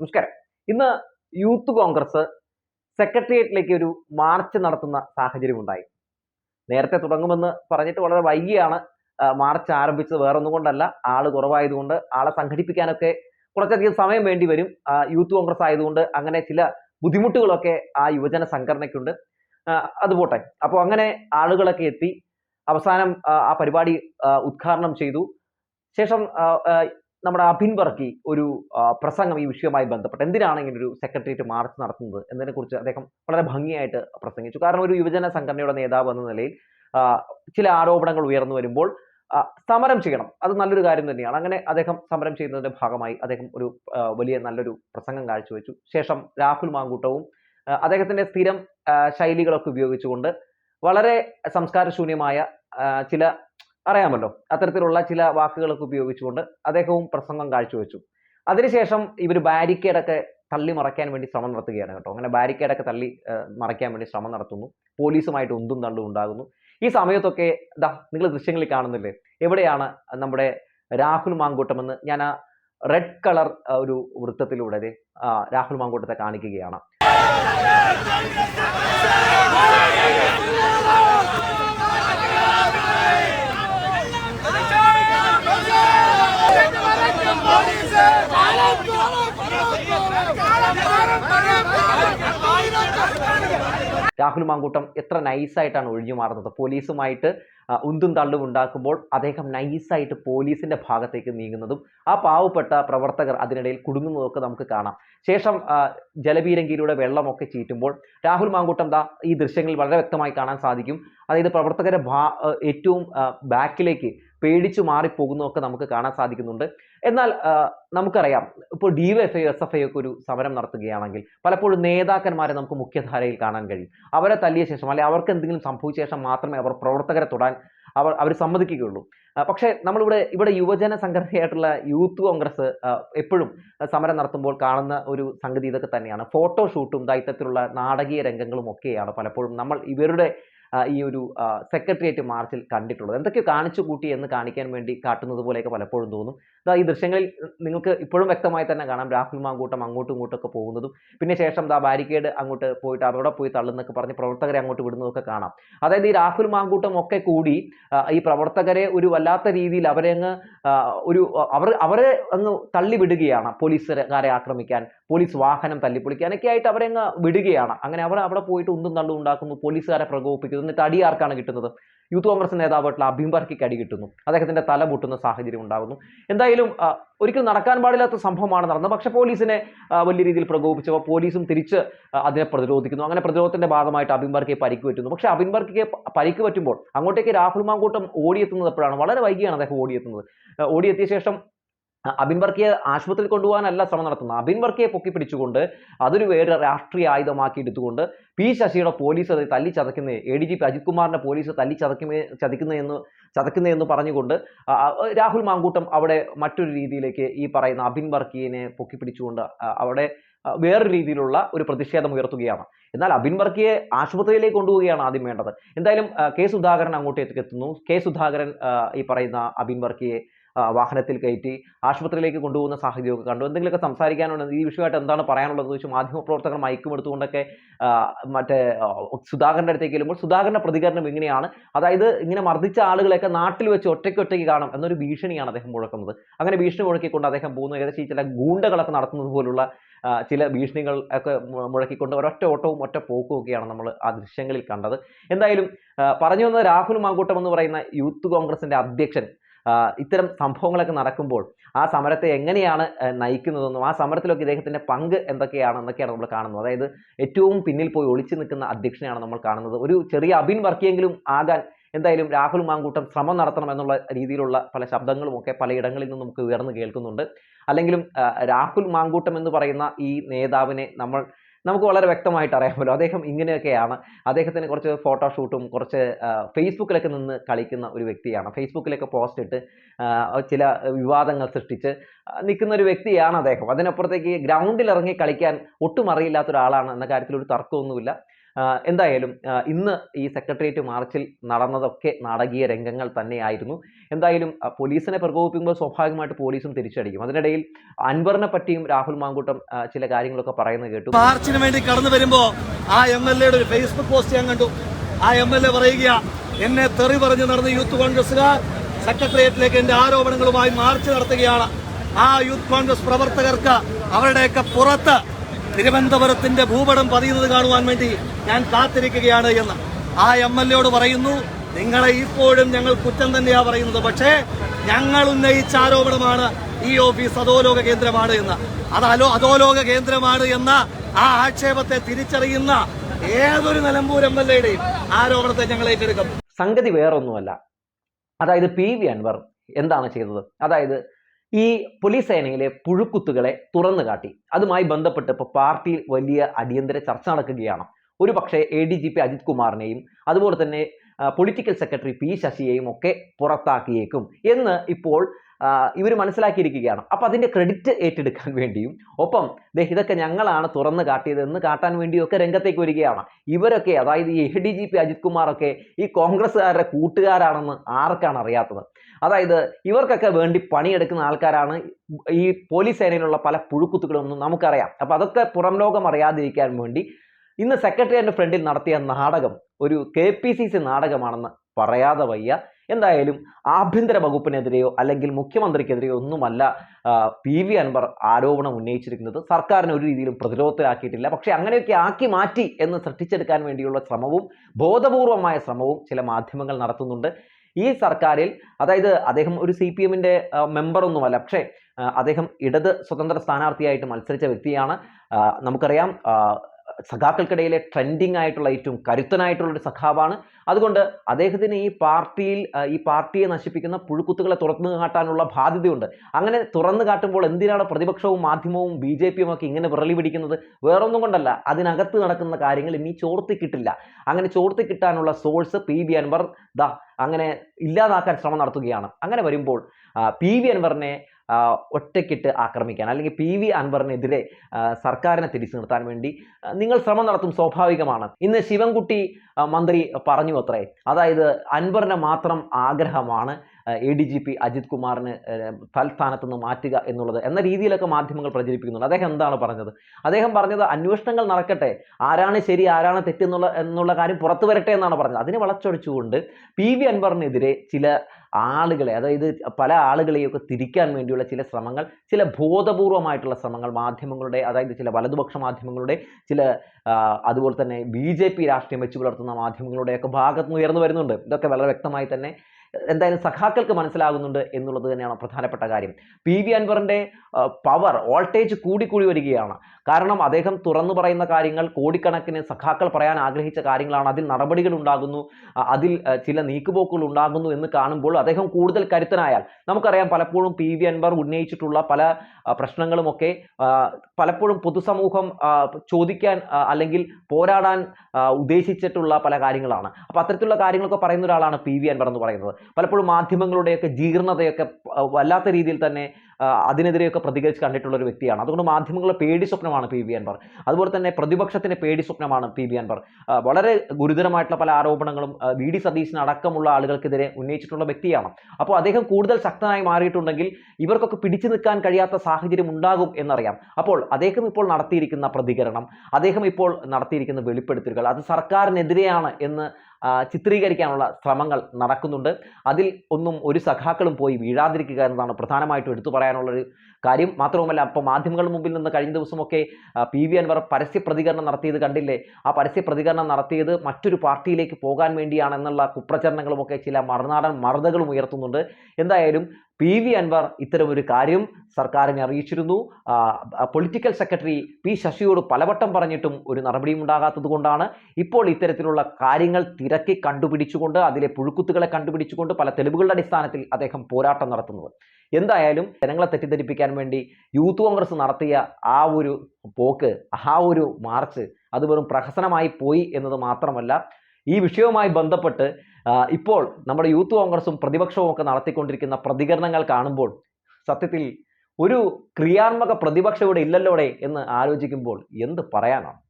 നമസ്കാരം. ഇന്ന് യൂത്ത് കോൺഗ്രസ് സെക്രട്ടേറിയറ്റിലേക്ക് ഒരു മാർച്ച് നടത്തുന്ന സാഹചര്യം ഉണ്ടായി നേരത്തെ തുടങ്ങുമെന്ന് പറഞ്ഞിട്ട് വളരെ വൈകിയാണ് മാർച്ച് ആരംഭിച്ചത്. വേറൊന്നും കൊണ്ടല്ല ആൾ കുറവായതുകൊണ്ട് ആളെ സംഘടിപ്പിക്കാനൊക്കെ കുറച്ചധികം സമയം വേണ്ടി വരും. യൂത്ത് കോൺഗ്രസ് ആയതുകൊണ്ട് അങ്ങനെ ചില ബുദ്ധിമുട്ടുകളൊക്കെ ആ യുവജന സംഘടനയ്ക്കുണ്ട്. അതുപോട്ടെ അത് പോട്ടെ. അപ്പോൾ അങ്ങനെ ആളുകളൊക്കെ എത്തി അവസാനം ആ, പരിപാടി ഉദ്ഘാടനം ചെയ്തു. ശേഷം നമ്മുടെ അഭിൻ വർക്കി ഒരു പ്രസംഗം ഈ വിഷയവുമായി ബന്ധപ്പെട്ട് എന്തിനാണ് ഇങ്ങനെ ഒരു സെക്രട്ടേറിയറ്റ് മാർച്ച് നടത്തുന്നത് എന്നതിനെ കുറിച്ച് അദ്ദേഹം വളരെ ഭംഗിയായിട്ട് പ്രസംഗിച്ചു. കാരണം ഒരു യുവജന സംഘടനയുടെ നേതാവ് എന്ന നിലയിൽ ചില ആരോപണങ്ങൾ ഉയർന്നു വരുമ്പോൾ സമരം ചെയ്യണം. അത് നല്ലൊരു കാര്യം തന്നെയാണ്. അങ്ങനെ അദ്ദേഹം സമരം ചെയ്യുന്നതിന്റെ ഭാഗമായി അദ്ദേഹം ഒരു വലിയ നല്ലൊരു പ്രസംഗം കാഴ്ചവെച്ചു. ശേഷം രാഹുൽ മാങ്കൂട്ടവും അദ്ദേഹത്തിന്റെ സ്ഥിരം ശൈലികളൊക്കെ ഉപയോഗിച്ചുകൊണ്ട് വളരെ സംസ്കാരശൂന്യമായ ചില അറിയാമല്ലോ. അത്തരത്തിലുള്ള ചില വാക്കുകളൊക്കെ ഉപയോഗിച്ചുകൊണ്ട് അദ്ദേഹവും പ്രസംഗം കാഴ്ചവെച്ചു. അതിനുശേഷം ഇവർ ബാരിക്കേഡൊക്കെ തള്ളി മറയ്ക്കാൻ വേണ്ടി ശ്രമം നടത്തുകയാണ് കേട്ടോ. അങ്ങനെ ബാരിക്കേഡൊക്കെ തള്ളി മറയ്ക്കാൻ വേണ്ടി ശ്രമം നടത്തുന്നു. പോലീസുമായിട്ട് ഉന്തും തള്ളും ഉണ്ടാകുന്നു. ഈ സമയത്തൊക്കെ ദാ നിങ്ങൾ ദൃശ്യങ്ങളിൽ കാണുന്നില്ലേ? എവിടെയാണ് നമ്മുടെ രാഹുൽ മാങ്കൂട്ടമെന്ന് ഞാൻ ആ റെഡ് കളർ ഒരു വൃത്തത്തിലൂടെ രാഹുൽ മാങ്കൂട്ടത്തെ കാണിക്കുകയാണ്. രാഹുൽ മാങ്കൂട്ടം എത്ര നൈസായിട്ടാണ് ഒഴിഞ്ഞു മാറുന്നത്. പോലീസുമായിട്ട് ആ, ഉന്തും തള്ളും ഉണ്ടാക്കുമ്പോൾ അദ്ദേഹം നൈസായിട്ട് പോലീസിന്റെ ഭാഗത്തേക്ക് നീങ്ങുന്നതും ആ പാവപ്പെട്ട പ്രവർത്തകർ അതിനിടയിൽ കുടുങ്ങുന്നതൊക്കെ നമുക്ക് കാണാം. ശേഷം ജലപീരങ്കിയിലൂടെ വെള്ളമൊക്കെ ചീറ്റുമ്പോൾ രാഹുൽ മാങ്കൂട്ടം ദാ ഈ ദൃശ്യങ്ങളിൽ വളരെ വ്യക്തമായി കാണാൻ സാധിക്കും. അതായത് പ്രവർത്തകരെ ഏറ്റവും ബാക്കിലേക്ക് പേടിച്ചു മാറിപ്പോകുന്നതൊക്കെ നമുക്ക് കാണാൻ സാധിക്കുന്നുണ്ട്. എന്നാൽ നമുക്കറിയാം ഇപ്പോൾ D Y F S F I ഒക്കെ ഒരു സമരം നടത്തുകയാണെങ്കിൽ പലപ്പോഴും നേതാക്കന്മാരെ നമുക്ക് മുഖ്യധാരയിൽ കാണാൻ കഴിയും. അവരെ തല്ലിയ ശേഷം അല്ലെങ്കിൽ അവർക്ക് എന്തെങ്കിലും സംഭവിച്ച ശേഷം മാത്രമേ അവർ പ്രവർത്തകരെ തൊടാൻ അവർ അവർ സമ്മതിക്കുകയുള്ളൂ. പക്ഷേ നമ്മളിവിടെ ഇവിടെ യുവജന സംഘടനയായിട്ടുള്ള യൂത്ത് കോൺഗ്രസ് എപ്പോഴും സമരം നടത്തുമ്പോൾ കാണുന്ന ഒരു സംഗതി ഇതൊക്കെ തന്നെയാണ്. ഫോട്ടോ ഷൂട്ടും ദൈത്യത്തിലുള്ള നാടകീയ രംഗങ്ങളും ഒക്കെയാണ് പലപ്പോഴും നമ്മൾ ഇവരുടെ ഈ ഒരു സെക്രട്ടേറിയറ്റ് മാർച്ചിൽ കണ്ടിട്ടുള്ളത്. എന്തൊക്കെയോ കാണിച്ചു കൂട്ടി എന്ന് കാണിക്കാൻ വേണ്ടി കാട്ടുന്നത് പോലെയൊക്കെ പലപ്പോഴും തോന്നും. ദാ ഈ ദൃശ്യങ്ങളിൽ നിങ്ങൾക്ക് ഇപ്പോഴും വ്യക്തമായി തന്നെ കാണാം രാഹുൽ മാങ്കൂട്ടം അങ്ങോട്ടും ഇങ്ങോട്ടും ഒക്കെ പോകുന്നതും. പിന്നെ ശേഷം ദാ ബാരിക്കേഡ് അങ്ങോട്ട് പോയിട്ട് അവിടെ പോയി തള്ളുന്നൊക്കെ പറഞ്ഞ് പ്രവർത്തകരെ അങ്ങോട്ട് വിടുന്നതൊക്കെ കാണാം. അതായത് ഈ രാഹുൽ മാങ്കൂട്ടം ഒക്കെ കൂടി ഈ പ്രവർത്തകരെ ഒരു വല്ലാത്ത രീതിയിൽ അവരെ അങ്ങ് ഒരു അവർ അവരെ അങ്ങ് തള്ളിവിടുകയാണ് പോലീസുകാരെ ആക്രമിക്കാൻ പോലീസ് വാഹനം തല്ലിപ്പൊളിക്കാനൊക്കെ ആയിട്ട് അവരെ അങ്ങ് വിടുകയാണ്. അങ്ങനെ അവർ അവിടെ പോയിട്ട് ഉന്തും തള്ളും ഉണ്ടാക്കുന്നു പോലീസുകാരെ പ്രകോപിപ്പിക്കുന്നു. എന്നിട്ട് അടിയാർക്കാണ് കിട്ടുന്നത്? യൂത്ത് കോൺഗ്രസ് നേതാവായിട്ടുള്ള അഭിംബർക്കിക്ക് അടി കിട്ടുന്നു. അദ്ദേഹത്തിന്റെ തല പൊട്ടുന്ന സാഹചര്യം ഉണ്ടാകുന്നു. എന്തായാലും ഒരിക്കലും നടക്കാൻ പാടില്ലാത്ത സംഭവമാണ് നടന്നത്. പക്ഷേ പോലീസിനെ വലിയ രീതിയിൽ പ്രകോപിച്ചപ്പോൾ പോലീസും തിരിച്ച് അതിനെ പ്രതിരോധിക്കുന്നു. അങ്ങനെ പ്രതിരോധത്തിന്റെ ഭാഗമായിട്ട് അഭിംബർക്കെ പരിക്ക് പറ്റുന്നു. പക്ഷേ അഭിംബർക്കെ പരിക്ക് പറ്റുമ്പോൾ അങ്ങോട്ടേക്ക് രാഹുൽ മാങ്കൂട്ടം ഓടിയെത്തുന്നത് എപ്പോഴാണ്? വളരെ വൈകിയാണ് അദ്ദേഹം ഓടിയെത്തുന്നത്. ഓടിയെത്തിയ ശേഷം അബിൻ വർക്കിയെ ആശുപത്രിയിൽ കൊണ്ടുപോകാനല്ല ശ്രമം നടത്തുന്നത്. അബിൻ വർക്കിയെ പൊക്കി പിടിച്ചുകൊണ്ട് അതൊരു വേറെ രാഷ്ട്രീയ ആയുധമാക്കി എടുത്തുകൊണ്ട് പി ശശിയുടെ പോലീസ് തല്ലി ചതക്കുന്നത് A D G P Ajith കുമാറിന്റെ പോലീസ് തല്ലി ചതക്കുമേ ചതിക്കുന്നതെന്ന് ചതക്കുന്നതെന്ന് പറഞ്ഞുകൊണ്ട് രാഹുൽ മാങ്കൂട്ടം അവിടെ മറ്റൊരു രീതിയിലേക്ക് ഈ പറയുന്ന അബിൻ വർക്കിയെ പൊക്കി പിടിച്ചുകൊണ്ട് അവിടെ വേറെ വേറൊരു രീതിയിലുള്ള ഒരു പ്രതിഷേധം ഉയർത്തുകയാണ്. എന്നാൽ അബിൻ വർക്കിയെ ആശുപത്രിയിലേക്ക് കൊണ്ടുപോവുകയാണ് ആദ്യം വേണ്ടത്. എന്തായാലും കെ സുധാകരൻ അങ്ങോട്ടേക്ക് എത്തുന്നു. കെ സുധാകരൻ ഈ പറയുന്ന അബിൻ വർക്കിയെ വാഹനത്തിൽ കയറ്റി ആശുപത്രിയിലേക്ക് കൊണ്ടുപോകുന്ന സാഹചര്യമൊക്കെ കണ്ടു. എന്തെങ്കിലുമൊക്കെ സംസാരിക്കാനുണ്ടെങ്കിൽ ഈ വിഷയമായിട്ട് എന്താണ് പറയാനുള്ളതെന്ന് ചോദിച്ചു മാധ്യമപ്രവർത്തകർ മയക്കും എടുത്തുകൊണ്ടൊക്കെ മറ്റേ സുധാകരന്റെ അടുത്തേക്ക് ചെല്ലുമ്പോൾ സുധാകരന്റെ പ്രതികരണം ഇങ്ങനെയാണ്. അതായത് ഇങ്ങനെ മർദ്ദിച്ച ആളുകളെയൊക്കെ നാട്ടിൽ വെച്ച് ഒറ്റയ്ക്ക് ഒറ്റയ്ക്ക് കാണും എന്നൊരു ഭീഷണിയാണ് അദ്ദേഹം മുഴക്കുന്നത്. അങ്ങനെ ഭീഷണി മുഴക്കിക്കൊണ്ട് അദ്ദേഹം പോകുന്നു. ഏകദേശം ചില ഗൂണ്ടകളൊക്കെ നടത്തുന്നത് പോലുള്ള ചില ഭീഷണികൾ ഒക്കെ മുഴക്കിക്കൊണ്ട് ഒരൊറ്റ ഓട്ടവും ഒറ്റ പോക്കും ഒക്കെയാണ് നമ്മൾ ആ ദൃശ്യങ്ങളിൽ കണ്ടത്. എന്തായാലും പറഞ്ഞു വന്ന രാഹുൽ മാങ്കൂട്ടം എന്ന് പറയുന്ന യൂത്ത് കോൺഗ്രസിന്റെ അധ്യക്ഷൻ ഇത്തരം സംഭവങ്ങളൊക്കെ നടക്കുമ്പോൾ ആ സമരത്തെ എങ്ങനെയാണ് നയിക്കുന്നതെന്നും ആ സമരത്തിലൊക്കെ ഇദ്ദേഹത്തിന്റെ പങ്ക് എന്തൊക്കെയാണെന്നൊക്കെയാണ് നമ്മൾ കാണുന്നത്. അതായത് ഏറ്റവും പിന്നിൽ പോയി ഒളിച്ചു നിൽക്കുന്ന അധ്യക്ഷനെയാണ് നമ്മൾ കാണുന്നത്. ഒരു ചെറിയ അബിൻ വർക്കിയെങ്കിലും ആകാൻ എന്തായാലും രാഹുൽ മാങ്കൂട്ടം ശ്രമം നടത്തണം എന്നുള്ള രീതിയിലുള്ള പല ശബ്ദങ്ങളും ഒക്കെ പലയിടങ്ങളിൽ നിന്നും നമുക്ക് ഉയർന്നു കേൾക്കുന്നുണ്ട്. അല്ലെങ്കിലും രാഹുൽ മാങ്കൂട്ടം എന്ന് പറയുന്ന ഈ നേതാവിനെ നമ്മൾ നമുക്ക് വളരെ വ്യക്തമായിട്ട് അറിയാമല്ലോ അദ്ദേഹം ഇങ്ങനെയൊക്കെയാണ്. അദ്ദേഹത്തിന് കുറച്ച് ഫോട്ടോഷൂട്ടും കുറച്ച് ഫേസ്ബുക്കിലൊക്കെ നിന്ന് കളിക്കുന്ന ഒരു വ്യക്തിയാണ്. ഫേസ്ബുക്കിലൊക്കെ പോസ്റ്റ് ഇട്ട് ചില വിവാദങ്ങൾ സൃഷ്ടിച്ച് നിൽക്കുന്ന ഒരു വ്യക്തിയാണ് അദ്ദേഹം. അതിനപ്പുറത്തേക്ക് ഗ്രൗണ്ടിൽ ഇറങ്ങി കളിക്കാൻ ഒട്ടും അറിയില്ലാത്ത ഒരാളാണ് എന്ന കാര്യത്തിൽ ഒരു തർക്കമൊന്നുമില്ല. എന്തായാലും ഇന്ന് ഈ സെക്രട്ടേറിയറ്റ് മാർച്ചിൽ നടന്നതൊക്കെ നാടകീയ രംഗങ്ങൾ തന്നെയായിരുന്നു. എന്തായാലും പോലീസിനെ പ്രകോപിപ്പിക്കുമ്പോൾ സ്വാഭാവികമായിട്ട് പോലീസും തിരിച്ചടിക്കും. അതിനിടയിൽ അൻവറിനെ പറ്റിയും രാഹുൽ മാങ്കൂട്ടം ചില കാര്യങ്ങളൊക്കെ പറയുന്നത് കേട്ടു. മാർച്ചിന് വേണ്ടി കടന്നു വരുമ്പോ ആ എം എൽ എയുടെ ഒരു ഫേസ്ബുക്ക് പോസ്റ്റ് ഞാൻ കണ്ടു. ആ എം എൽ എ പറയുക എന്നെ തെറി പറഞ്ഞു നടന്ന യൂത്ത് കോൺഗ്രസുകാർ സെക്രട്ടേറിയറ്റിലേക്ക് എന്റെ ആരോപണങ്ങളുമായി മാർച്ച് നടത്തുകയാണ്. ആ യൂത്ത് കോൺഗ്രസ് പ്രവർത്തകർക്ക് അവരുടെയൊക്കെ പുറത്ത് തിരുവനന്തപുരത്തിന്റെ ഭൂപടം പതിയുന്നത് കാണുവാൻ വേണ്ടി ഞാൻ കാത്തിരിക്കുകയാണ് എന്ന് ആ എം എൽ എയോട് പറയുന്നു നിങ്ങളെ ഇപ്പോഴും ഞങ്ങൾ കുറ്റം തന്നെയാ പറയുന്നത്. പക്ഷേ ഞങ്ങൾ ഉന്നയിച്ച ആരോപണമാണ് ഈ ഓഫീസ് അധോലോക കേന്ദ്രമാണ് എന്ന്. അത് അലോ അധോലോക കേന്ദ്രമാണ് എന്ന ആ ആക്ഷേപത്തെ തിരിച്ചറിയുന്ന ഏതൊരു നിലമ്പൂർ എം എൽ എയുടെയും ആരോപണത്തെ ഞങ്ങൾ ഏറ്റെടുക്കും. സംഗതി വേറൊന്നുമല്ല. അതായത് പി വി അൻവർ എന്താണ് ചെയ്തത്? അതായത് ഈ പോലീസ് സേനയിലെ പുഴുക്കുത്തുകളെ തുറന്നു കാട്ടി. അതുമായി ബന്ധപ്പെട്ട് ഇപ്പോൾ പാർട്ടിയിൽ വലിയ അടിയന്തര ചർച്ച നടക്കുകയാണ്. ഒരു പക്ഷേ A D G P Ajith കുമാറിനെയും അതുപോലെ തന്നെ പൊളിറ്റിക്കൽ സെക്രട്ടറി പി ശശിയെയും ഒക്കെ പുറത്താക്കിയേക്കും. എന്ന് ഇപ്പോൾ ഇവർ മനസ്സിലാക്കിയിരിക്കുകയാണ്. അപ്പം അതിന്റെ ക്രെഡിറ്റ് ഏറ്റെടുക്കാൻ വേണ്ടിയും ഒപ്പം ഇതൊക്കെ ഞങ്ങളാണ് തുറന്നു കാട്ടിയതെന്ന് കാട്ടാൻ വേണ്ടിയൊക്കെ രംഗത്തേക്ക് വരികയാണ്. ഇവരൊക്കെ അതായത് ഈ A D G P Ajith കുമാറൊക്കെ ഈ കോൺഗ്രസ്സുകാരുടെ കൂട്ടുകാരാണെന്ന് ആർക്കാണ് അറിയാത്തത്? അതായത് ഇവർക്കൊക്കെ വേണ്ടി പണിയെടുക്കുന്ന ആൾക്കാരാണ് ഈ പോലീസ് സേനയിലുള്ള പല പുഴുക്കുത്തുകളൊന്നും നമുക്കറിയാം. അപ്പം അതൊക്കെ പുറം ലോകം അറിയാതിരിക്കാൻ വേണ്ടി ഇന്ന് സെക്രട്ടറിയുടെ ഫ്രണ്ടിൽ നടത്തിയ നാടകം ഒരു കെ പി സി സി നാടകമാണെന്ന് പറയാതെ വയ്യ. എന്തായാലും ആഭ്യന്തര വകുപ്പിനെതിരെയോ അല്ലെങ്കിൽ മുഖ്യമന്ത്രിക്കെതിരെയോ ഒന്നുമല്ല പി വി അൻവർ ആരോപണം ഉന്നയിച്ചിരിക്കുന്നത്. സർക്കാരിനെ ഒരു രീതിയിലും പ്രതിരോധത്തിലാക്കിയിട്ടില്ല. പക്ഷേ അങ്ങനെയൊക്കെ ആക്കി മാറ്റി എന്ന് സൃഷ്ടിച്ചെടുക്കാൻ വേണ്ടിയുള്ള ശ്രമവും ബോധപൂർവമായ ശ്രമവും ചില മാധ്യമങ്ങൾ നടത്തുന്നുണ്ട്. ഈ സർക്കാരിൽ അതായത് അദ്ദേഹം ഒരു സി പി എമ്മിന്റെ മെമ്പറൊന്നുമല്ല പക്ഷേ അദ്ദേഹം ഇടത് സ്വതന്ത്ര സ്ഥാനാർത്ഥിയായിട്ട് മത്സരിച്ച വ്യക്തിയാണ്. നമുക്കറിയാം സഖാക്കൾക്കിടയിലെ ട്രെൻഡിങ് ആയിട്ടുള്ള ഏറ്റവും കരുത്തനായിട്ടുള്ള ഒരു സഖാവാണ്. അതുകൊണ്ട് അദ്ദേഹത്തിന് ഈ പാർട്ടിയിൽ ഈ പാർട്ടിയെ നശിപ്പിക്കുന്ന പുഴുക്കുത്തുകളെ തുറന്നു കാട്ടാനുള്ള ബാധ്യതയുണ്ട്. അങ്ങനെ തുറന്നു കാട്ടുമ്പോൾ എന്തിനാണ് പ്രതിപക്ഷവും മാധ്യമവും ബി ജെ പിയും ഒക്കെ ഇങ്ങനെ വിറളി പിടിക്കുന്നത്? വേറൊന്നും കൊണ്ടല്ല. അതിനകത്ത് നടക്കുന്ന കാര്യങ്ങൾ ഇനി ചോർത്തി കിട്ടില്ല. അങ്ങനെ ചോർത്തി കിട്ടാനുള്ള സോഴ്സ് പി ബി അൻവർ ദ അങ്ങനെ ഇല്ലാതാക്കാൻ ശ്രമം നടത്തുകയാണ്. അങ്ങനെ വരുമ്പോൾ പി വി അൻവറിനെ ആ, ഒറ്റയ്ക്കിട്ട് ആക്രമിക്കാൻ അല്ലെങ്കിൽ പി വി അൻവറിനെതിരെ സർക്കാരിനെ തിരിച്ചു നിർത്താൻ വേണ്ടി നിങ്ങൾ ശ്രമം നടത്തും സ്വാഭാവികമാണ്. ഇന്ന് ശിവൻകുട്ടി മന്ത്രി പറഞ്ഞു അത്രേ. അതായത് അൻവറിനെ മാത്രം ആഗ്രഹമാണ് A D G P Ajith കുമാറിന് തൽസ്ഥാനത്ത് നിന്ന് മാറ്റുക എന്നുള്ളത് എന്ന രീതിയിലൊക്കെ മാധ്യമങ്ങൾ പ്രചരിപ്പിക്കുന്നുണ്ട്. അദ്ദേഹം എന്താണ് പറഞ്ഞത്? അദ്ദേഹം പറഞ്ഞത് അന്വേഷണങ്ങൾ നടക്കട്ടെ ആരാണ് ശരി ആരാണ് തെറ്റെന്നുള്ള എന്നുള്ള കാര്യം പുറത്തു വരട്ടെ എന്നാണ് പറഞ്ഞത്. അതിനെ വളച്ചൊടിച്ചുകൊണ്ട് പി വി അൻവറിനെതിരെ ചില ആളുകളെ അതായത് പല ആളുകളെയൊക്കെ തിരിക്കാൻ വേണ്ടിയുള്ള ചില ശ്രമങ്ങൾ ചില ബോധപൂർവമായിട്ടുള്ള ശ്രമങ്ങൾ മാധ്യമങ്ങളുടെ അതായത് ചില വലതുപക്ഷ മാധ്യമങ്ങളുടെ ചില അതുപോലെ തന്നെ ബി ജെ പി രാഷ്ട്രീയം വെച്ച് പുലർത്തുന്ന മാധ്യമങ്ങളുടെയൊക്കെ ഭാഗത്തുനിന്ന് ഉയർന്നു വരുന്നുണ്ട്. ഇതൊക്കെ വളരെ വ്യക്തമായി തന്നെ എന്തായാലും സഖാക്കൾക്ക് മനസ്സിലാകുന്നുണ്ട് എന്നുള്ളത് തന്നെയാണ് പ്രധാനപ്പെട്ട കാര്യം. പി വി അൻവറിന്റെ പവർ വോൾട്ടേജ് കൂടിക്കൂടി വരികയാണ്. കാരണം അദ്ദേഹം തുറന്നു പറയുന്ന കാര്യങ്ങൾ കോടിക്കണക്കിന് സഖാക്കൾ പറയാൻ ആഗ്രഹിച്ച കാര്യങ്ങളാണ്. അതിൽ നടപടികൾ ഉണ്ടാകുന്നു അതിൽ ചില നീക്കുപോക്കുകൾ ഉണ്ടാകുന്നു എന്ന് കാണുമ്പോൾ അദ്ദേഹം കൂടുതൽ കരുത്തനായാൽ നമുക്കറിയാം പലപ്പോഴും പി വി അൻവർ ഉന്നയിച്ചിട്ടുള്ള പല പ്രശ്നങ്ങളുമൊക്കെ പലപ്പോഴും പൊതുസമൂഹം ചോദിക്കാൻ അല്ലെങ്കിൽ പോരാടാൻ ഉദ്ദേശിച്ചിട്ടുള്ള പല കാര്യങ്ങളാണ്. അപ്പോൾ അത്തരത്തിലുള്ള കാര്യങ്ങളൊക്കെ പറയുന്ന ഒരാളാണ് പി വി അൻവർ എന്ന് പറയുന്നത്. പലപ്പോഴും മാധ്യമങ്ങളുടെയൊക്കെ ജീർണതയൊക്കെ വല്ലാത്ത രീതിയിൽ തന്നെ അതിനെതിരെയൊക്കെ പ്രതികരിച്ച് കണ്ടിട്ടുള്ള ഒരു വ്യക്തിയാണ്. അതുകൊണ്ട് മാധ്യമങ്ങളുടെ പേടി സ്വപ്നമാണ് പി വി അൻവർ. അതുപോലെ തന്നെ പ്രതിപക്ഷത്തിന്റെ പേടി സ്വപ്നമാണ് പി വി അൻവർ. വളരെ ഗുരുതരമായിട്ടുള്ള പല ആരോപണങ്ങളും വി ഡി സതീശൻ അടക്കമുള്ള ആളുകൾക്കെതിരെ ഉന്നയിച്ചിട്ടുള്ള വ്യക്തിയാണ്. അപ്പോൾ അദ്ദേഹം കൂടുതൽ ശക്തനായി മാറിയിട്ടുണ്ടെങ്കിൽ ഇവർക്കൊക്കെ പിടിച്ചു നിൽക്കാൻ കഴിയാത്ത സാഹചര്യം ഉണ്ടാകും എന്നറിയാം. അപ്പോൾ അദ്ദേഹം ഇപ്പോൾ നടത്തിയിരിക്കുന്ന പ്രതികരണം അദ്ദേഹം ഇപ്പോൾ നടത്തിയിരിക്കുന്ന വെളിപ്പെടുത്തലുകൾ അത് സർക്കാരിനെതിരെയാണ് എന്ന് ചിത്രീകരിക്കാനുള്ള ശ്രമങ്ങൾ നടക്കുന്നുണ്ട്. അതിൽ ഒന്നും ഒരു സഖാക്കളും പോയി വീഴാതിരിക്കുക എന്നതാണ് പ്രധാനമായിട്ടും എടുത്തു പറയാനുള്ളൊരു കാര്യം. മാത്രവുമല്ല അപ്പോൾ മാധ്യമങ്ങളുടെ മുമ്പിൽ നിന്ന് കഴിഞ്ഞ ദിവസമൊക്കെ പി വി അൻവർ പരസ്യ പ്രതികരണം നടത്തിയത് കണ്ടില്ലേ? ആ പരസ്യ പ്രതികരണം നടത്തിയത് മറ്റൊരു പാർട്ടിയിലേക്ക് പോകാൻ വേണ്ടിയാണെന്നുള്ള കുപ്രചരണങ്ങളുമൊക്കെ ചില മറുനാടൻ മറുതകളും ഉയർത്തുന്നുണ്ട്. എന്തായാലും പി വി അൻവർ ഇത്തരമൊരു കാര്യം സർക്കാരിനെ അറിയിച്ചിരുന്നു. പൊളിറ്റിക്കൽ സെക്രട്ടറി പി ശശിയോട് പലവട്ടം പറഞ്ഞിട്ടും ഒരു നടപടിയും ഉണ്ടാകാത്തത് കൊണ്ടാണ്. ഇപ്പോൾ ഇത്തരത്തിലുള്ള കാര്യങ്ങൾ തിരക്കി കണ്ടുപിടിച്ചുകൊണ്ട് അതിലെ പുഴുക്കുത്തുകളെ കണ്ടുപിടിച്ചുകൊണ്ട് പല തെളിവുകളുടെ അടിസ്ഥാനത്തിൽ അദ്ദേഹം പോരാട്ടം നടത്തുന്നത്. എന്തായാലും ജനങ്ങളെ തെറ്റിദ്ധരിപ്പിക്കാൻ വേണ്ടി യൂത്ത് കോൺഗ്രസ് നടത്തിയ ആ ഒരു പോക്ക് ആ ഒരു മാർച്ച് അത് വെറും പ്രഹസനമായി പോയി എന്നത് മാത്രമല്ല ഈ വിഷയവുമായി ബന്ധപ്പെട്ട് ഇപ്പോൾ നമ്മുടെ യൂത്ത് കോൺഗ്രസും പ്രതിപക്ഷവും ഒക്കെ നടത്തിക്കൊണ്ടിരിക്കുന്ന പ്രതികരണങ്ങൾ കാണുമ്പോൾ സത്യത്തിൽ ഒരു ക്രിയാത്മക പ്രതിപക്ഷം ഇവിടെ ഇല്ലല്ലോടെ എന്ന് ആലോചിക്കുമ്പോൾ എന്ത് പറയാനാണ്?